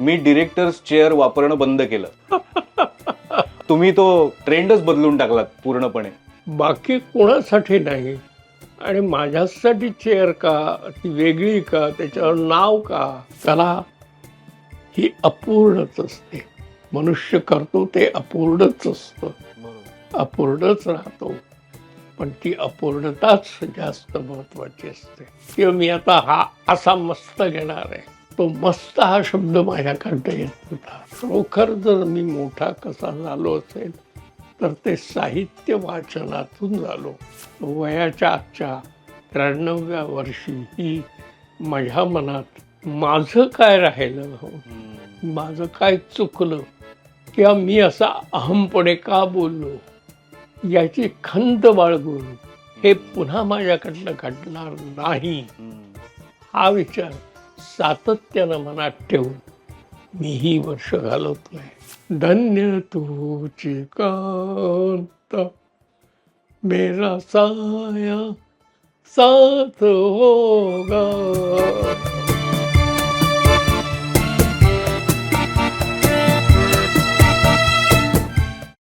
मी directors chair वापरणं बंद केलं. तुम्ही तो ट्रेंडच बदलून टाकलात पूर्णपणे. बाकी कोणासाठी नाही? आणि माझ्यासाठी चेअर का? ती वेगळी का? त्याच्यावर नाव का? कला ही अपूर्णच असते. मनुष्य करतो ते अपूर्णच असतं. अपूर्णच राहतो. पण ती अपूर्णताच जास्त महत्वाची असते. किंवा मी आता हा असा मस्त घेणार आहे. तो मस्त हा शब्द माझ्याकडनं येत होता. खरोखर जर मी मोठा कसा झालो असेल तर ते साहित्य वाचनातून झालो. वयाच्या आजच्या त्र्याण्णव्या वर्षी ही माझ्या मनात माझं काय राहिलं माझं काय चुकलं? किंवा मी असा अहमपणे का बोललो? याची खंत बाळगून हे पुन्हा माझ्याकडनं घडणार नाही. हा विचार सातत्यानं मनात ठेवून मी ही वर्ष घालवतोय. धन्य तुझी कांत. मेरा साया साथ होगा.